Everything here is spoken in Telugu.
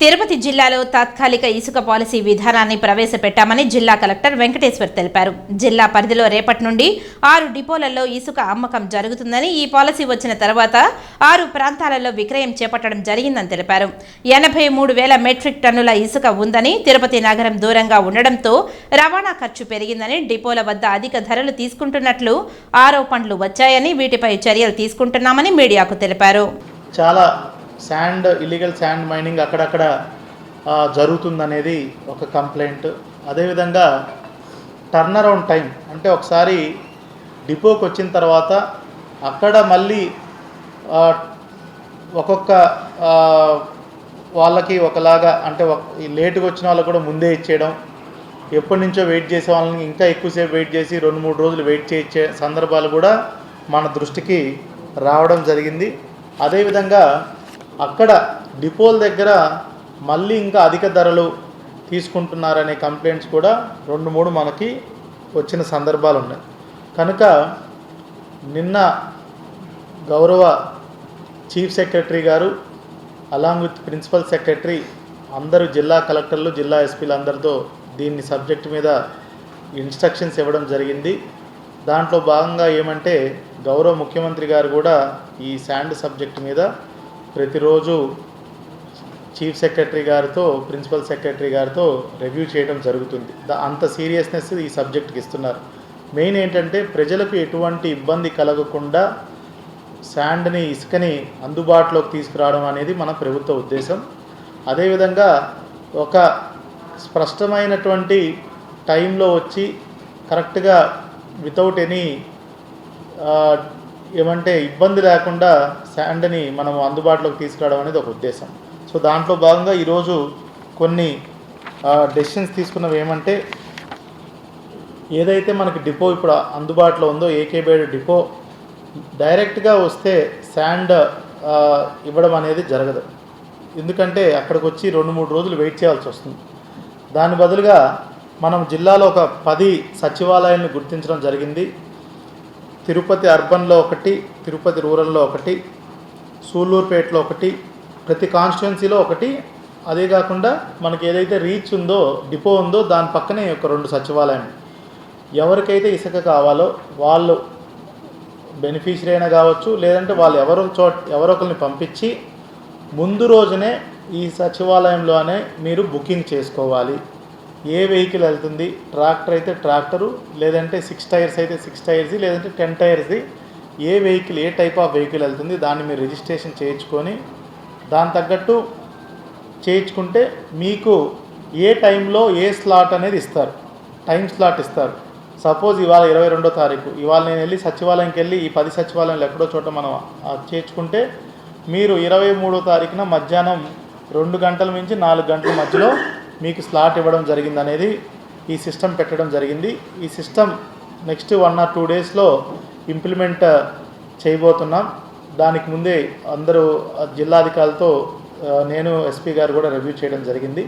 తిరుపతి జిల్లాలో తాత్కాలిక ఇసుక పాలసీ విధానాన్ని ప్రవేశపెట్టామని జిల్లా కలెక్టర్ వెంకటేశ్వర్ తెలిపారు. జిల్లా పరిధిలో రేపటి నుండి ఆరు డిపోలలో ఇసుక అమ్మకం జరుగుతుందని ఈ పాలసీ వచ్చిన తర్వాత ఆరు ప్రాంతాలలో విక్రయం చేపట్టడం జరిగిందని తెలిపారు. ఎనభై మూడు వేల మెట్రిక్ టన్నుల ఇసుక ఉందని తిరుపతి నగరం దూరంగా ఉండడంతో రవాణా ఖర్చు పెరిగిందని డిపోల వద్ద అధిక ధరలు తీసుకుంటున్నట్లు ఆరోపణలు వచ్చాయని వీటిపై చర్యలు తీసుకుంటున్నామని మీడియాకు తెలిపారు. చాలా శాండ్ ఇల్లీగల్ శాండ్ మైనింగ్ అక్కడక్కడ జరుగుతుందనేది ఒక కంప్లైంట్. అదేవిధంగా టర్న్ అరౌండ్ టైం అంటే ఒకసారి డిపోకి వచ్చిన తర్వాత అక్కడ మళ్ళీ ఒక్కొక్క వాళ్ళకి ఒకలాగా అంటే లేటుగా వచ్చిన వాళ్ళకి కూడా ముందే ఇచ్చేయడం ఎప్పటి నుంచో వెయిట్ చేసే వాళ్ళని ఇంకా ఎక్కువసేపు వెయిట్ చేసి రెండు మూడు రోజులు వెయిట్ చేయించే సందర్భాలు కూడా మన దృష్టికి రావడం జరిగింది. అదేవిధంగా అక్కడ డిపోల దగ్గర మళ్ళీ ఇంకా అధిక ధరలు తీసుకుంటున్నారనే కంప్లైంట్స్ కూడా రెండు మూడు మనకి వచ్చిన సందర్భాలు ఉన్నాయి. కనుక నిన్న గౌరవ చీఫ్ సెక్రటరీ గారు అలాంగ్ విత్ ప్రిన్సిపల్ సెక్రటరీ అందరూ జిల్లా కలెక్టర్లు జిల్లా ఎస్పీలు అందరితో దీన్ని సబ్జెక్ట్ మీద ఇన్స్ట్రక్షన్స్ ఇవ్వడం జరిగింది. దాంట్లో భాగంగా ఏమంటే గౌరవ ముఖ్యమంత్రి గారు కూడా ఈ శాండ్ సబ్జెక్ట్ మీద ప్రతిరోజు చీఫ్ సెక్రటరీ గారితో ప్రిన్సిపల్ సెక్రటరీ గారితో రివ్యూ చేయడం జరుగుతుంది. దా- అంత సీరియస్నెస్ ఈ సబ్జెక్ట్కి ఇస్తున్నారు. మెయిన్ ఏంటంటే ప్రజలకు ఎటువంటి ఇబ్బంది కలగకుండా శాండ్ని ఇసుకని అందుబాటులోకి తీసుకురావడం అనేది మన ప్రభుత్వ ఉద్దేశం. అదేవిధంగా ఒక స్పష్టమైనటువంటి టైంలో వచ్చి కరెక్ట్గా వితౌట్ ఎనీ ఏమంటే ఇబ్బంది లేకుండా శాండ్ని మనం అందుబాటులోకి తీసుకురావడం అనేది ఒక ఉద్దేశం. సో దాంట్లో భాగంగా ఈరోజు కొన్ని డెసిషన్స్ తీసుకున్నవి ఏమంటే ఏదైతే మనకి డిపో ఇప్పుడు అందుబాటులో ఉందో ఏకేబేడ్ డిపో డైరెక్ట్గా వస్తే శాండ్ ఇవ్వడం అనేది జరగదు. ఎందుకంటే అక్కడికి వచ్చి రెండు మూడు రోజులు వెయిట్ చేయాల్సి వస్తుంది. దాని బదులుగా మనం జిల్లాలో ఒక పది సచివాలయాలను గుర్తించడం జరిగింది. తిరుపతి అర్బన్లో ఒకటి తిరుపతి రూరల్లో ఒకటి సూళ్ళూరుపేటలో ఒకటి ప్రతి కాన్స్టిట్యున్సీలో ఒకటి. అదే కాకుండా మనకి ఏదైతే రీచ్ ఉందో డిపో ఉందో దాని పక్కనే ఒక రెండు సచివాలయం ఎవరికైతే ఇసుక కావాలో వాళ్ళు బెనిఫిషరీ అయినా కావచ్చు లేదంటే వాళ్ళు ఎవరో చోట ఎవరొకరిని పంపించి ముందు రోజునే ఈ సచివాలయంలోనే మీరు బుకింగ్ చేసుకోవాలి. ఏ వెహికల్ వెళ్తుంది? ట్రాక్టర్ అయితే ట్రాక్టరు లేదంటే సిక్స్ టైర్స్ అయితే సిక్స్ టైర్స్ది లేదంటే టెన్ టైర్స్ది ఏ వెహికల్ ఏ టైప్ ఆఫ్ వెహికల్ వెళ్తుంది? దాన్ని మీరు రిజిస్ట్రేషన్ చేయించుకొని దాని తగ్గట్టు చేయించుకుంటే మీకు ఏ టైంలో ఏ స్లాట్ అనేది ఇస్తారు? టైం స్లాట్ ఇస్తారు. సపోజ్ ఇవాళ ఇరవై రెండో తారీఖు. ఇవాళ నేను వెళ్ళి సచివాలయంకి వెళ్ళి ఈ పది సచివాలయంలో ఎక్కడో చోట మనం చేర్చుకుంటే మీరు ఇరవై మూడో తారీఖున మధ్యాహ్నం రెండు గంటల నుంచి నాలుగు గంటల మధ్యలో మీకు స్లాట్ ఇవ్వడం జరిగింది అనేది ఈ సిస్టమ్ పెట్టడం జరిగింది. ఈ system next one or two డేస్లో ఇంప్లిమెంట్ చేయబోతున్నాం. దానికి ముందే అందరూ ఆ, జిల్లాధికారులతో నేను ఎస్పీ గారు కూడా రివ్యూ చేయడం జరిగింది.